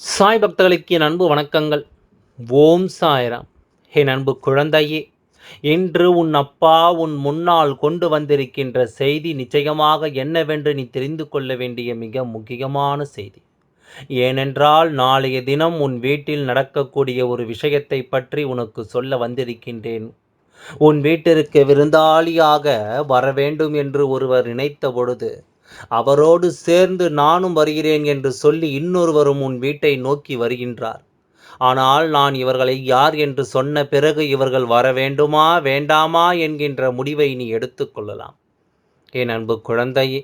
சாய் பக்தர்களுக்கு என் அன்பு வணக்கங்கள். ஓம் சாய்ராம். என் அன்பு குழந்தையே இன்று உன் அப்பா உன் முன்னால் கொண்டு வந்திருக்கின்ற செய்தி நிச்சயமாக என்னவென்று நீ தெரிந்து கொள்ள வேண்டிய மிக முக்கியமான செய்தி. ஏனென்றால் நாளைய தினம் உன் வீட்டில் நடக்கக்கூடிய ஒரு விஷயத்தை பற்றி உனக்கு சொல்ல வந்திருக்கின்றேன். உன் வீட்டிற்கு விருந்தாளியாக வர வேண்டும் என்று ஒருவர் நினைத்த பொழுது அவரோடு சேர்ந்து நானும் வருகிறேன் என்று சொல்லி இன்னொருவரும் உன் வீட்டை நோக்கி வருகின்றார். ஆனால் நான் இவர்களை யார் என்று சொன்ன பிறகு இவர்கள் வர வேண்டுமா வேண்டாமா என்கின்ற முடிவை நீ எடுத்துக்கொள்ளலாம் என் அன்பு குழந்தையே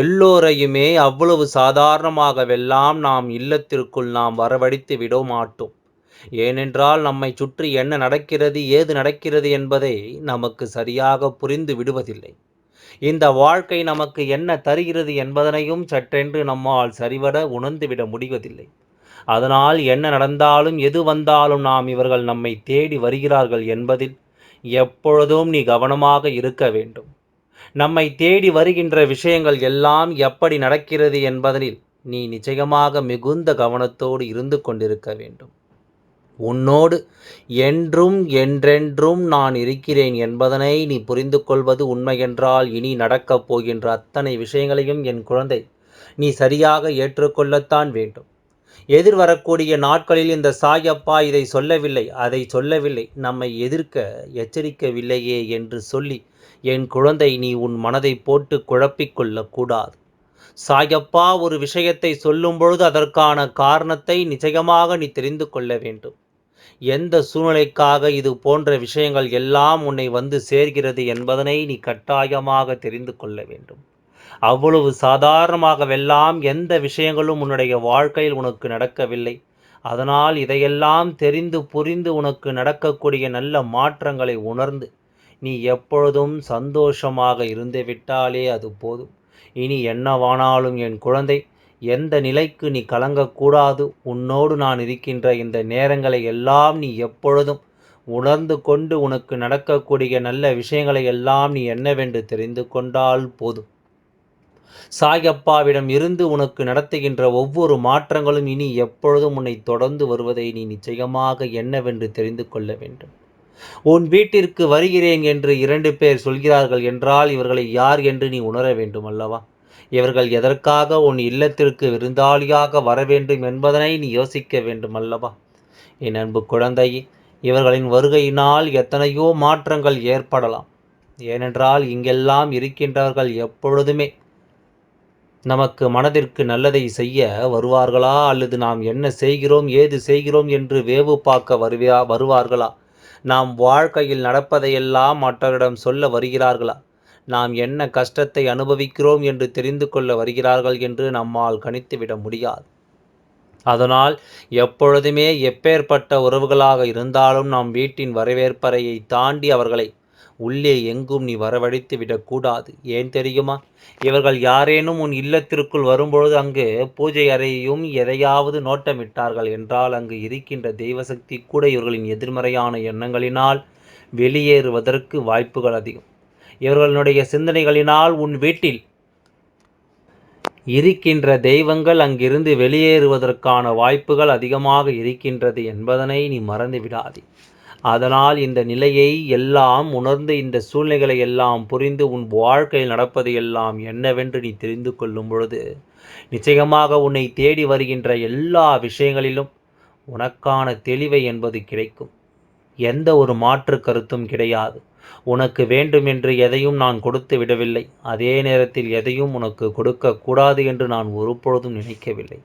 எல்லோரையுமே அவ்வளவு சாதாரணமாகவெல்லாம் நாம் இல்லத்திற்குள் நாம் வரவழைத்து விட மாட்டோம் ஏனென்றால் நம்மை சுற்றி என்ன நடக்கிறது ஏது நடக்கிறது என்பதை நமக்கு சரியாக புரிந்து விடுவதில்லை. இந்த வாழ்க்கை நமக்கு என்ன தருகிறது என்பதனையும் சற்றென்று நம்மால் சரிவர உணர்ந்துவிட முடிவதில்லை. அதனால் என்ன நடந்தாலும் எது வந்தாலும் நாம் இவர்கள் நம்மை தேடி வருகிறார்கள் என்பதில் எப்பொழுதும் நீ கவனமாக இருக்க வேண்டும். நம்மை தேடி வருகின்ற விஷயங்கள் எல்லாம் எப்படி நடக்கிறது என்பதனில் நீ நிச்சயமாக மிகுந்த கவனத்தோடு இருந்து கொண்டிருக்க வேண்டும். உன்னோடு என்றும் என்றென்றும் நான் இருக்கிறேன் என்பதனை நீ புரிந்து கொள்வது உண்மையென்றால் இனி நடக்கப் போகின்ற அத்தனை விஷயங்களையும் என் குழந்தை நீ சரியாக ஏற்றுக்கொள்ளத்தான் வேண்டும். எதிர்வரக்கூடிய நாட்களில் இந்த சாயப்பா இதை சொல்லவில்லை அதை சொல்லவில்லை. நம்மை எதிர்க்க எச்சரிக்கவில்லையே என்று சொல்லி என் குழந்தை நீ உன் மனதை போட்டு குழப்பிக் கொள்ளக்கூடாது. சாயப்பா ஒரு விஷயத்தை சொல்லும் பொழுது அதற்கான காரணத்தை நிச்சயமாக நீ தெரிந்து கொள்ள வேண்டும். எந்த சூழ்நிலைக்காக இது போன்ற விஷயங்கள் எல்லாம் உன்னை வந்து சேர்கிறது என்பதனை நீ கட்டாயமாக தெரிந்து கொள்ள வேண்டும். அவ்வளவு சாதாரணமாகவெல்லாம் எந்த விஷயங்களும் உன்னுடைய வாழ்க்கையில் உனக்கு நடக்கவில்லை. அதனால் இதையெல்லாம் தெரிந்து புரிந்து உனக்கு நடக்கக்கூடிய நல்ல மாற்றங்களை உணர்ந்து நீ எப்பொழுதும் சந்தோஷமாக இருந்து விட்டாலே அது போதும். இனி என்னவானாலும் என் குழந்தை எந்த நிலைக்கு நீ கலங்கக்கூடாது? உன்னோடு நான் இருக்கின்ற இந்த நேரங்களை எல்லாம் நீ எப்பொழுதும் உணர்ந்து கொண்டு உனக்கு நடக்கக்கூடிய நல்ல விஷயங்களை எல்லாம் நீ என்னவென்று தெரிந்து கொண்டால் போதும். சாயப்பாவிடம் இருந்து உனக்கு நடத்துகின்ற ஒவ்வொரு மாற்றங்களும் இனி எப்பொழுதும் உன்னை தொடர்ந்து வருவதை நீ நிச்சயமாக என்னவென்று தெரிந்து கொள்ள வேண்டும். உன் வீட்டிற்கு வருகிறேன் என்று இரண்டு பேர் சொல்கிறார்கள் என்றால் இவர்களை யார் என்று நீ உணர வேண்டும் அல்லவா இவர்கள் எதற்காக உன் இல்லத்திற்கு விருந்தாளியாக வர வேண்டும் என்பதனை நீ யோசிக்க வேண்டும் அல்லவா என் அன்பு குழந்தையே இவர்களின் வருகையினால் எத்தனையோ மாற்றங்கள் ஏற்படலாம். ஏனென்றால் இங்கெல்லாம் இருக்கின்றவர்கள் எப்பொழுதுமே நமக்கு மனதிற்கு நல்லதை செய்ய வருவார்களா? அல்லது நாம் என்ன செய்கிறோம் ஏது செய்கிறோம் என்று வேவு பார்க்க வருவியா வருவார்களா? நாம் வாழ்க்கையில் நடப்பதையெல்லாம் மற்றவரிடம் சொல்ல வருகிறார்களா? நாம் என்ன கஷ்டத்தை அனுபவிக்கிறோம் என்று தெரிந்து கொள்ள வருகிறார்கள் என்று நம்மால் கணித்துவிட முடியாது. அதனால் எப்பொழுதுமே எப்பேற்பட்ட உறவுகளாக இருந்தாலும் நாம் வீட்டின் வரவேற்பறையை தாண்டி அவர்களை உள்ளே எங்கும் நீ வரவழைத்து விடக்கூடாது ஏன் தெரியுமா? இவர்கள் யாரேனும் உன் இல்லத்திற்குள் வரும்பொழுது அங்கு பூஜை அறையையும் எதையாவது நோட்டமிட்டார்கள் என்றால் அங்கு இருக்கின்ற தெய்வசக்தி கூட இவர்களின் எதிர்மறையான எண்ணங்களினால் வெளியேறுவதற்கு வாய்ப்புகள் அதிகம். இவர்களுடைய சிந்தனைகளினால் உன் வீட்டில் இருக்கின்ற தெய்வங்கள் அங்கிருந்து வெளியேறுவதற்கான வாய்ப்புகள் அதிகமாக இருக்கின்றது என்பதனை நீ மறந்து விடாதே. அதனால் இந்த நிலையை எல்லாம் உணர்ந்து இந்த சூழ்நிலைகளை எல்லாம் புரிந்து உன் வாழ்க்கையில் நடப்பது எல்லாம் என்னவென்று நீ தெரிந்து கொள்ளும் பொழுது நிச்சயமாக உன்னை தேடி வருகின்ற எல்லா விஷயங்களிலும் உனக்கான தெளிவை என்பது கிடைக்கும். எந்த ஒரு மாற்று கருத்தும் கிடையாது. உனக்கு வேண்டுமென்று எதையும் நான் கொடுத்து விடவில்லை. அதே நேரத்தில் எதையும் உனக்கு கொடுக்கக்கூடாது என்று நான் ஒருபொழுதும் நினைக்கவில்லை.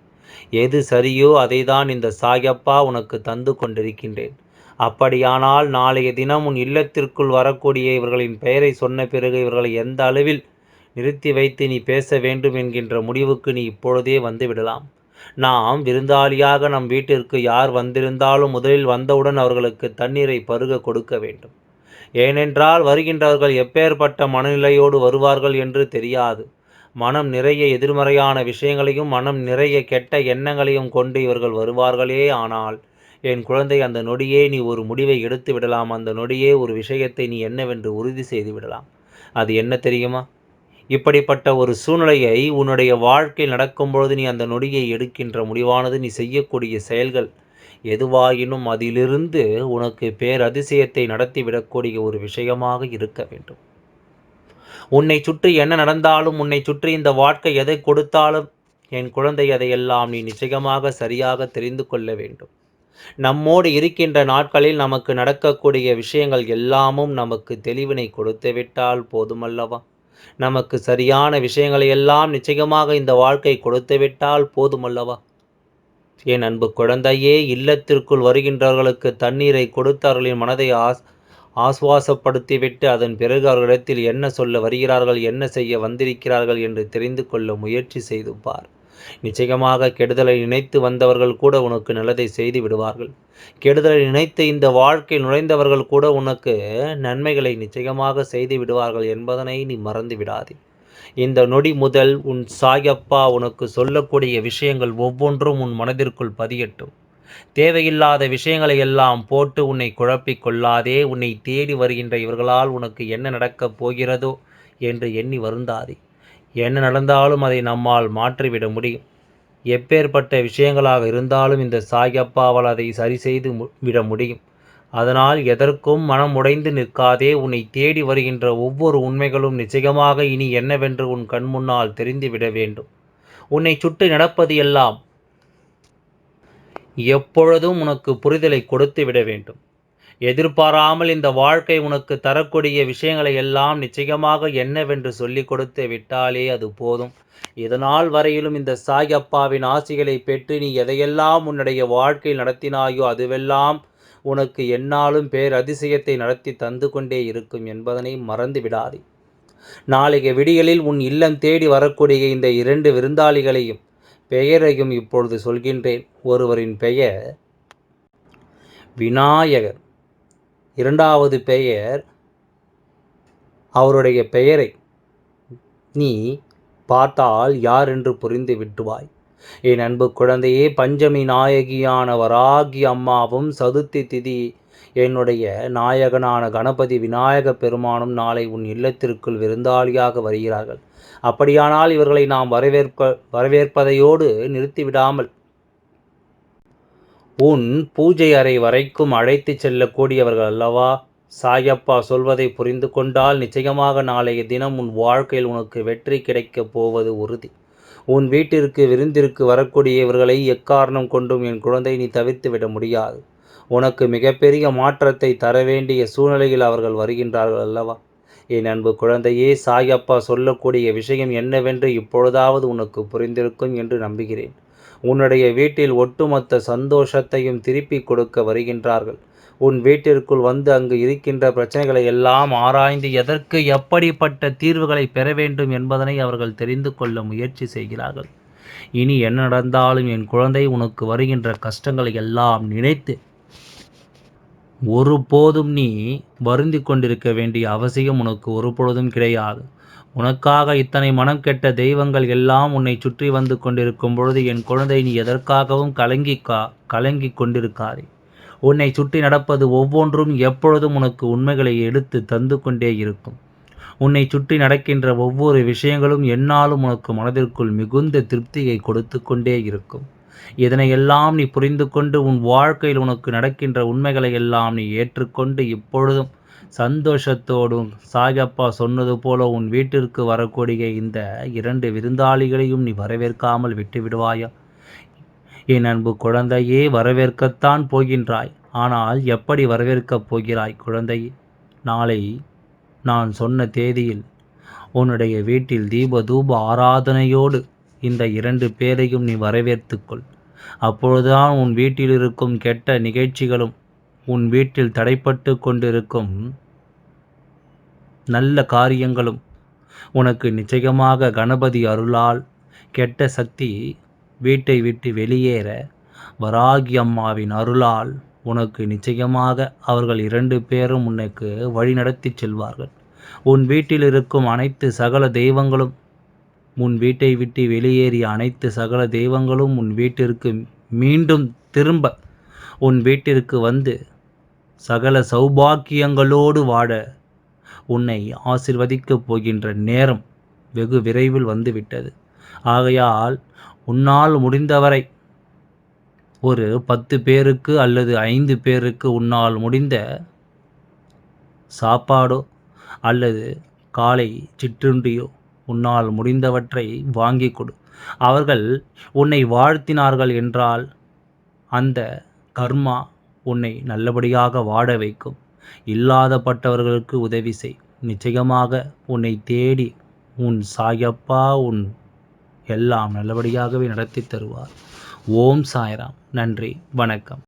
எது சரியோ அதை தான் இந்த சாயப்பா உனக்கு தந்து கொண்டிருக்கின்றேன். அப்படியானால் நாளைய தினம் உன் இல்லத்திற்குள் வரக்கூடிய இவர்களின் பெயரை சொன்ன பிறகு இவர்களை எந்த அளவில் நிறுத்தி வைத்து நீ பேச வேண்டும் என்கின்ற முடிவுக்கு நீ இப்பொழுதே வந்து விடலாம். நாம் விருந்தாளியாக நம் வீட்டிற்கு யார் வந்திருந்தாலும் முதலில் வந்தவுடன் அவர்களுக்கு தண்ணீரை பருக கொடுக்க வேண்டும். ஏனென்றால் வருகின்றவர்கள் எப்பேற்பட்ட மனநிலையோடு வருவார்கள் என்று தெரியாது. மனம் நிறைய எதிர்மறையான விஷயங்களையும் மனம் நிறைய கெட்ட எண்ணங்களையும் கொண்டு இவர்கள் வருவார்களே ஆனால் என் குழந்தை அந்த நொடியே நீ ஒரு முடிவை எடுத்து விடலாம். அந்த நொடியே ஒரு விஷயத்தை நீ என்னவென்று உறுதி செய்து விடலாம். அது என்ன தெரியுமா? இப்படிப்பட்ட ஒரு சூழ்நிலையை உன்னுடைய வாழ்க்கையில் நடக்கும்பொழுது நீ அந்த நொடியை எடுக்கின்ற முடிவானது. நீ செய்யக்கூடிய செயல்கள் எதுவாயினும் அதிலிருந்து உனக்கு பேரதிசயத்தை நடத்திவிடக்கூடிய ஒரு விஷயமாக இருக்க வேண்டும். உன்னை சுற்றி என்ன நடந்தாலும் உன்னை சுற்றி இந்த வாழ்க்கை எதை கொடுத்தாலும் என் குழந்தை அதையெல்லாம் நீ நிச்சயமாக சரியாக தெரிந்து கொள்ள வேண்டும். நம்மோடு இருக்கின்ற நாட்களில் நமக்கு நடக்கக்கூடிய விஷயங்கள் எல்லாமும் நமக்கு தெளிவினை கொடுத்து விட்டால் போதுமல்லவா? நமக்கு சரியான விஷயங்களை எல்லாம் நிச்சயமாக இந்த வாழ்க்கை கொடுத்து விட்டால் போதுமல்லவா? என் அன்பு குழந்தையே இல்லத்திற்குள் வருகின்றவர்களுக்கு தண்ணீரை கொடுத்தவர்களின் மனதை ஆஸ் ஆசுவாசப்படுத்திவிட்டு அதன் பிறகு அவர்களிடத்தில் என்ன சொல்ல வருகிறார்கள் என்ன செய்ய வந்திருக்கிறார்கள் என்று தெரிந்து கொள்ள முயற்சி செய்து பார். நிச்சயமாக கெடுதலை நினைத்து வந்தவர்கள் கூட உனக்கு நல்லதை செய்து விடுவார்கள். கெடுதலை நினைத்து இந்த வாழ்க்கை நுழைந்தவர்கள் கூட உனக்கு நன்மைகளை நிச்சயமாக செய்து விடுவார்கள் என்பதனை நீ மறந்து விடாதே. இந்த நொடி முதல் உன் சாயப்பா உனக்கு சொல்லக்கூடிய விஷயங்கள் ஒவ்வொன்றும் உன் மனதிற்குள் பதியட்டும். தேவையில்லாத விஷயங்களை எல்லாம் போட்டு உன்னை குழப்பிக் கொள்ளாதே. உன்னை தேடி வருகின்ற இவர்களால் உனக்கு என்ன நடக்கப் போகிறதோ என்று எண்ணி வருந்தாதே. என்ன நடந்தாலும் அதை நம்மால் மாற்றிவிட முடியும். எப்பேற்பட்ட விஷயங்களாக இருந்தாலும் இந்த சாயப்பாவால் அதை சரி செய்து விட முடியும். அதனால் எதற்கும் மனம் உடைந்து நிற்காதே உன்னை தேடி வருகின்ற ஒவ்வொரு உண்மைகளும் நிச்சயமாக இனி என்னவென்று உன் கண் முன்னால் தெரிந்துவிட வேண்டும். உன்னை சுட்டு நடப்பது எல்லாம் எப்பொழுதும் உனக்கு புரிதலை கொடுத்து விட வேண்டும். எதிர்பாராமல் இந்த வாழ்க்கை உனக்கு தரக்கூடிய விஷயங்களை எல்லாம் நிச்சயமாக என்னவென்று சொல்லிக் கொடுத்து விட்டாலே அது போதும். இதனால் வரையிலும் இந்த சாயப்பாவின் ஆசிகளை பெற்று நீ எதையெல்லாம் உன்னுடைய வாழ்க்கையில் நடத்தினாயோ அதுவெல்லாம் உனக்கு என்னாலும் பேர் அதிசயத்தை நடத்தி தந்து கொண்டே இருக்கும் என்பதனை மறந்து விடாதே. நாளைய விடிகளில் உன் இல்லம் தேடி வரக்கூடிய இந்த இரண்டு விருந்தாளிகளையும் பெயரையும் இப்பொழுது சொல்கின்றேன். ஒருவரின் பெயர் விநாயகர். இரண்டாவது பெயர் அவருடைய பெயரை நீ பார்த்தால் யார் என்று புரிந்து விட்டுவாய். என் அன்பு குழந்தையே பஞ்சமி நாயகியான வராகி அம்மாவும் சதுர்த்தி திதி. என்னுடைய நாயகனான கணபதி விநாயக பெருமானும் நாளை உன் இல்லத்திற்குள் விருந்தாளியாக வருகிறார்கள். அப்படியானால் இவர்களை நாம் வரவேற்ப வரவேற்பதையோடு நிறுத்திவிடாமல் உன் பூஜை அறை வரைக்கும் அழைத்து செல்லக்கூடியவர்கள் அல்லவா? சாயப்பா சொல்வதை புரிந்து கொண்டால் நிச்சயமாக நாளைய தினம் உன் வாழ்க்கையில் உனக்கு வெற்றி கிடைக்கப் போவது உறுதி. உன் வீட்டிற்கு விருந்திற்கு வரக்கூடிய இவர்களை எக்காரணம் கொண்டும் என் குழந்தை நீ தவிர்த்து விட முடியாது. உனக்கு மிகப்பெரிய மாற்றத்தை தர வேண்டிய சூழ்நிலையில் அவர்கள் வருகின்றார்கள் அல்லவா? என் அன்பு குழந்தையே சாயப்பா சொல்லக்கூடிய விஷயம் என்னவென்று இப்பொழுதாவது உனக்கு புரிந்திருக்கும் என்று நம்புகிறேன். உன்னுடைய வீட்டில் ஒட்டுமொத்த சந்தோஷத்தையும் திருப்பி கொடுக்க வருகின்றார்கள். உன் வீட்டிற்குள் வந்து அங்கு இருக்கின்ற பிரச்சனைகளை எல்லாம் ஆராய்ந்து எதற்கு எப்படிப்பட்ட தீர்வுகளை பெற வேண்டும் என்பதனை அவர்கள் தெரிந்து கொள்ள முயற்சி செய்கிறார்கள். இனி என்ன நடந்தாலும் என் குழந்தை உனக்கு வருகின்ற கஷ்டங்களை எல்லாம் நினைத்து ஒருபோதும் நீ வருந்தி கொண்டிருக்க வேண்டிய அவசியம் உனக்கு ஒருபொழுதும் கிடையாது. உனக்காக இத்தனை மனம் கெட்ட தெய்வங்கள் எல்லாம் உன்னை சுற்றி வந்து கொண்டிருக்கும் பொழுது என் குழந்தை நீ எதற்காகவும் கலங்கி கா கலங்கி கொண்டிருக்காதே. உன்னை சுற்றி நடப்பது ஒவ்வொன்றும் எப்பொழுதும் உனக்கு உண்மைகளை எடுத்து தந்து கொண்டே இருக்கும். உன்னை சுற்றி நடக்கின்ற ஒவ்வொரு விஷயங்களும் என்னாலும் உனக்கு மனதிற்குள் மிகுந்த திருப்தியை கொடுத்து கொண்டே இருக்கும். இதனையெல்லாம் நீ புரிந்து கொண்டு உன் வாழ்க்கையில் உனக்கு நடக்கின்ற உண்மைகளை எல்லாம் நீ ஏற்றுக்கொண்டு இப்பொழுதும் சந்தோஷத்தோடும் சாயப்பா சொன்னது போல உன் வீட்டிற்கு வரக்கூடிய இந்த இரண்டு விருந்தாளிகளையும் நீ வரவேற்காமல் விட்டு விடுவாயா என் அன்பு குழந்தையே வரவேற்கத்தான் போகின்றாய். ஆனால் எப்படி வரவேற்கப் போகிறாய் குழந்தை? நாளை நான் சொன்ன தேதியில் உன்னுடைய வீட்டில் தீப தூப ஆராதனையோடு இந்த இரண்டு பேரையும் நீ வரவேற்றுக்கொள். அப்பொழுதுதான் உன் வீட்டில் இருக்கும் கெட்ட நிகழ்ச்சிகளும் உன் வீட்டில் தடைப்பட்டு கொண்டிருக்கும் நல்ல காரியங்களும் உனக்கு நிச்சயமாக கணபதி அருளால் கெட்ட சக்தி வீட்டை விட்டு வெளியேற வராகி அம்மாவின் அருளால் உனக்கு நிச்சயமாக அவர்கள் இரண்டு பேரும் உனக்கு வழிநடத்தி செல்வார்கள். உன் வீட்டில் இருக்கும் அனைத்து சகல தெய்வங்களும் உன் வீட்டை விட்டு வெளியேறிய அனைத்து சகல தெய்வங்களும் உன் வீட்டிற்கு மீண்டும் திரும்ப உன் வீட்டிற்கு வந்து சகல சௌபாக்கியங்களோடு வாழ உன்னை ஆசிர்வதிக்கப் போகின்ற நேரம் வெகு விரைவில் வந்துவிட்டது. ஆகையால் உன்னால் முடிந்தவரை ஒரு பத்து பேருக்கு அல்லது ஐந்து பேருக்கு உன்னால் முடிந்த சாப்பாடோ அல்லது காலை சிற்றுண்டியோ உன்னால் முடிந்தவற்றை வாங்கி கொடு. அவர்கள் உன்னை வாழ்த்தினார்கள் என்றால் அந்த கர்மா உன்னை நல்லபடியாக வாட வைக்கும். இல்லாதப்பட்டவர்களுக்கு உதவி செய். நிச்சயமாக உன்னை தேடி உன் சாயப்பா உன் எல்லாம் நல்லபடியாகவே நடத்தி தருவார். ஓம் சாய்ராம். நன்றி. வணக்கம்.